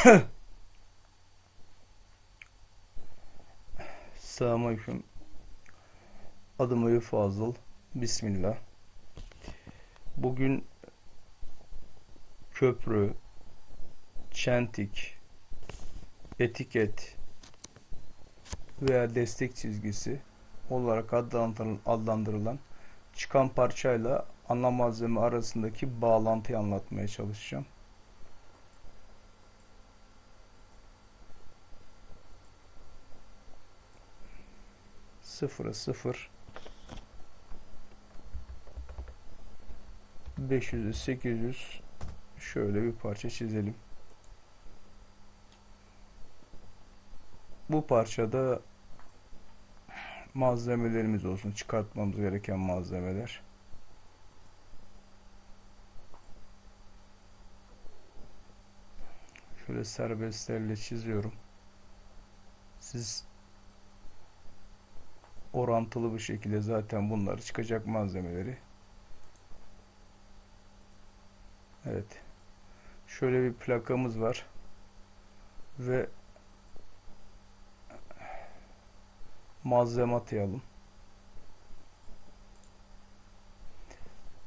Selamünaleyküm. Adım Eyüp Fazıl. Bismillah. Bugün köprü, çentik, etiket veya destek çizgisi olarak adlandırıl- adlandırılan çıkan parçayla ana malzeme arasındaki bağlantıyı anlatmaya çalışacağım. Sıfıra sıfır 500'e 800 şöyle bir parça çizelim. Bu parçada malzemelerimiz olsun. Çıkartmamız gereken malzemeler. Şöyle serbestlerle çiziyorum. Siz orantılı bir şekilde zaten bunları çıkacak malzemeleri. Evet. Şöyle bir plakamız var. Ve malzeme atayalım.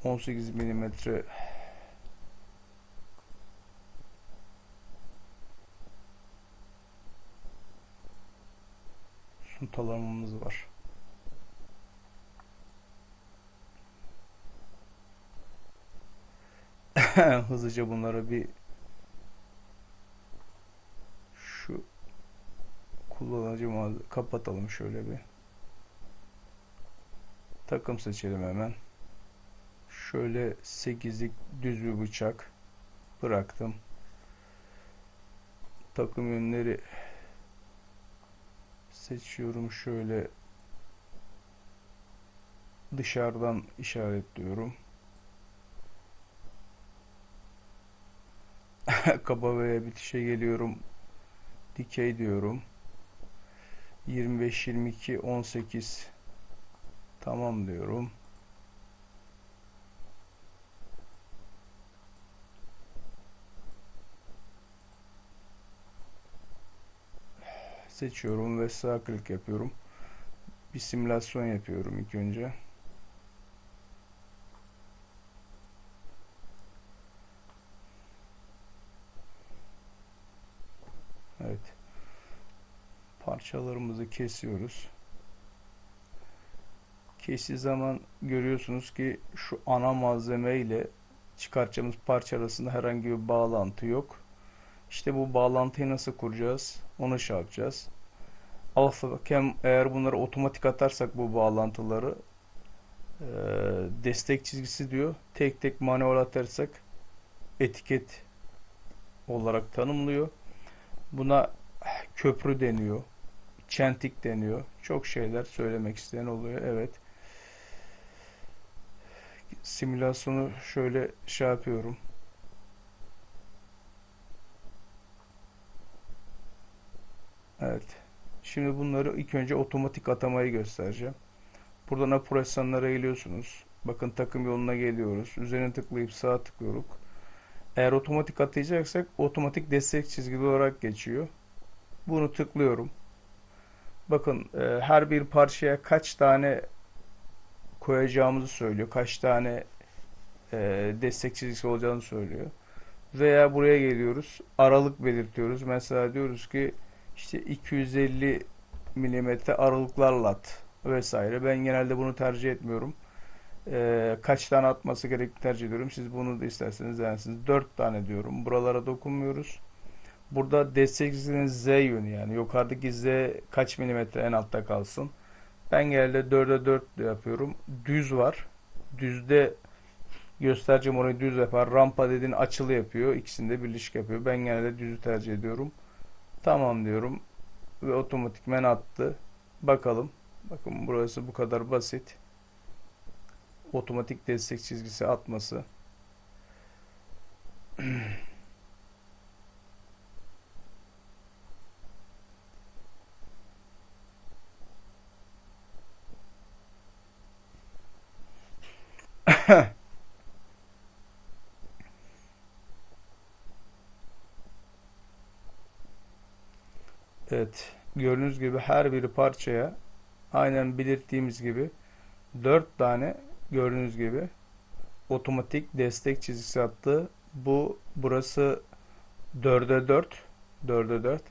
18 milimetre suntalamamız var. Hızlıca bunları bir şu kullanıcı kapatalım şöyle bir. Takım seçelim hemen. Şöyle 8'lik düz bir bıçak bıraktım. Takım yönleri seçiyorum şöyle dışarıdan işaretliyorum. Kaba veya bitişe geliyorum. Dikey diyorum. 25 22 18 tamam diyorum. Seçiyorum ve sağ klik yapıyorum. Bir simülasyon yapıyorum ilk önce. Evet. Parçalarımızı kesiyoruz. Kestiği zaman görüyorsunuz ki şu ana malzeme ile çıkartacağımız parça arasında herhangi bir bağlantı yok. İşte bu bağlantıyı nasıl kuracağız? Onu şey yapacağız. Alfa Cam eğer bunları otomatik atarsak bu bağlantıları e, destek çizgisi diyor. Tek tek manuel atarsak etiket olarak tanımlıyor. Buna köprü deniyor. Çentik deniyor. Çok şeyler söylemek isteyen oluyor. Evet. Simülasyonu şöyle şey yapıyorum. Evet. Şimdi bunları ilk önce otomatik atamayı göstereceğim. Buradan operasyonlara geliyorsunuz. Bakın takım yoluna geliyoruz. Üzerine tıklayıp sağa tıklıyoruz. Eğer otomatik atayacaksak otomatik destek çizgili olarak geçiyor. Bunu tıklıyorum. Bakın e, her bir parçaya kaç tane koyacağımızı söylüyor. Kaç tane e, destek çizgisi olacağını söylüyor. Veya buraya geliyoruz. Aralık belirtiyoruz. Mesela diyoruz ki işte 250 milimetre aralıklarla at vesaire. Ben genelde bunu tercih etmiyorum. Ee, kaç tane atması gerektiğini tercih ediyorum. Siz bunu da isterseniz denersiniz. 4 tane diyorum. Buralara dokunmuyoruz. Burada destek çizginin Z yönü yani yukarıdaki Z kaç milimetre en altta kalsın. Ben genelde 4'e 4 yapıyorum. Düz var. Düzde göstereceğim orayı düz yapar. Rampa dediğin açılı yapıyor. İkisinde birleşik yapıyor. Ben genelde düzü tercih ediyorum. Tamam diyorum. Ve otomatikmen attı. Bakalım. Bakın burası bu kadar basit. Otomatik destek çizgisi atması. Evet. Gördüğünüz gibi her bir parçaya aynen belirttiğimiz gibi 4 tane gördüğünüz gibi otomatik destek çizgisi attı. Bu burası 4'e 4 4'e 4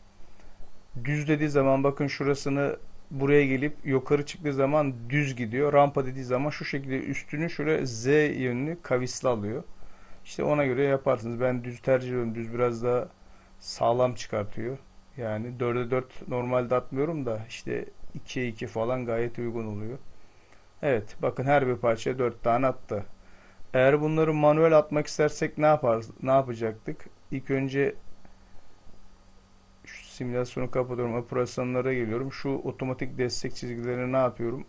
düz dediği zaman bakın şurasını buraya gelip yukarı çıktığı zaman düz gidiyor. Rampa dediği zaman şu şekilde üstünü şuraya Z yönlü kavisli alıyor. İşte ona göre yaparsınız. Ben düz tercih ediyorum. Düz biraz daha sağlam çıkartıyor. Yani 4'e 4 normalde atmıyorum da işte 2'ye 2 falan gayet uygun oluyor. Evet bakın her bir parçaya 4 tane attı. Eğer bunları manuel atmak istersek ne yapar ne yapacaktık? İlk önce şu simülasyonu kapatıyorum. Operasyonlara geliyorum. Şu otomatik destek çizgilerini ne yapıyorum?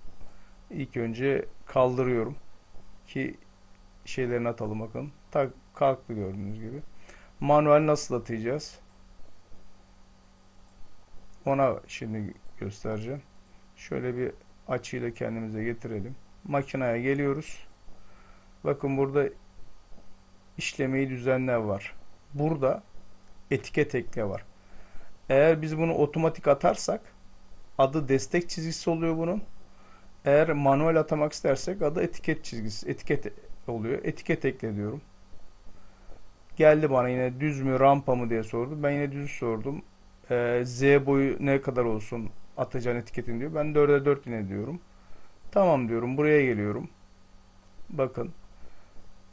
İlk önce kaldırıyorum ki şeylerini atalım bakın. Tak kalktı gördüğünüz gibi. Manuel nasıl atacağız? Ona şimdi göstereceğim. Şöyle bir açıyla kendimize getirelim. Makineye geliyoruz. Bakın burada işlemeyi düzenle var. Burada etiket ekle var. Eğer biz bunu otomatik atarsak adı destek çizgisi oluyor bunun. Eğer manuel atamak istersek adı etiket çizgisi. Etiket oluyor. Etiket ekle diyorum. Geldi bana yine düz mü rampa mı diye sordu. Ben yine düz sordum. Ee, Z boyu ne kadar olsun atacağın etiketin diyor. Ben 4'e 4 yine diyorum. Tamam diyorum. Buraya geliyorum. Bakın.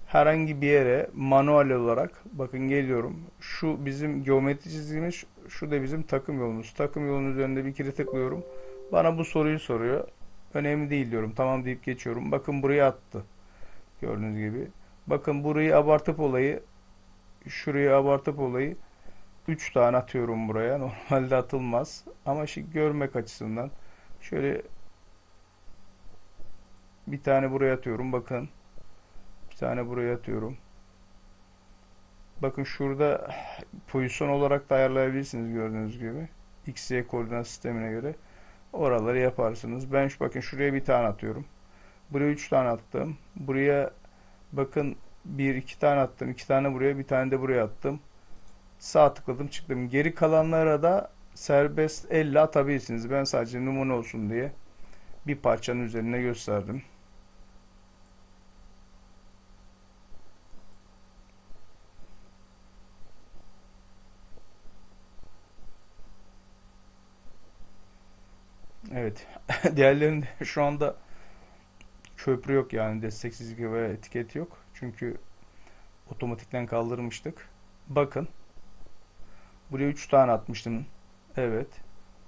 Herhangi bir yere manuel olarak bakın geliyorum. Şu bizim geometri çizgimiz, şu da bizim takım yolumuz. Takım yolunun üzerinde bir kere tıklıyorum. Bana bu soruyu soruyor. Önemli değil diyorum. Tamam deyip geçiyorum. Bakın buraya attı. Gördüğünüz gibi. Bakın burayı abartıp olayı şuraya abartıp olayı 3 tane atıyorum buraya. Normalde atılmaz. Ama şimdi görmek açısından şöyle bir tane buraya atıyorum. Bakın. Bir tane buraya atıyorum. Bakın şurada pozisyon olarak da ayarlayabilirsiniz gördüğünüz gibi. X, Y koordinat sistemine göre. Oraları yaparsınız. Ben şu bakın şuraya bir tane atıyorum. Buraya 3 tane attım. Buraya bakın 1 2 tane attım. 2 tane buraya, bir tane de buraya attım. Sağ tıkladım, çıktım. Geri kalanlara da serbest elle atabilirsiniz. Ben sadece numune olsun diye bir parçanın üzerine gösterdim. Evet. Diğerlerinde şu anda köprü yok yani desteksizlik ve etiket yok. Çünkü otomatikten kaldırmıştık. Bakın. Buraya 3 tane atmıştım. Evet.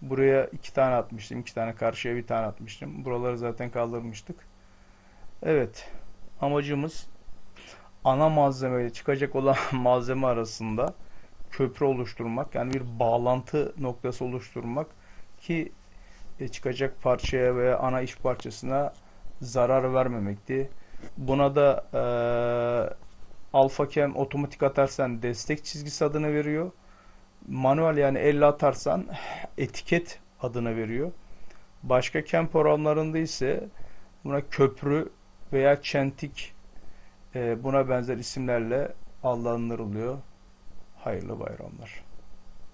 Buraya 2 tane atmıştım. 2 tane karşıya bir tane atmıştım. Buraları zaten kaldırmıştık. Evet. Amacımız ana malzeme çıkacak olan malzeme arasında köprü oluşturmak. Yani bir bağlantı noktası oluşturmak ki e, çıkacak parçaya veya ana iş parçasına zarar vermemekti. Buna da e, AlphaCam otomatik atarsan destek çizgisi adını veriyor. Manuel yani elle atarsan etiket adını veriyor. Başka cam programlarında ise buna köprü veya çentik e, buna benzer isimlerle adlandırılıyor. Hayırlı bayramlar.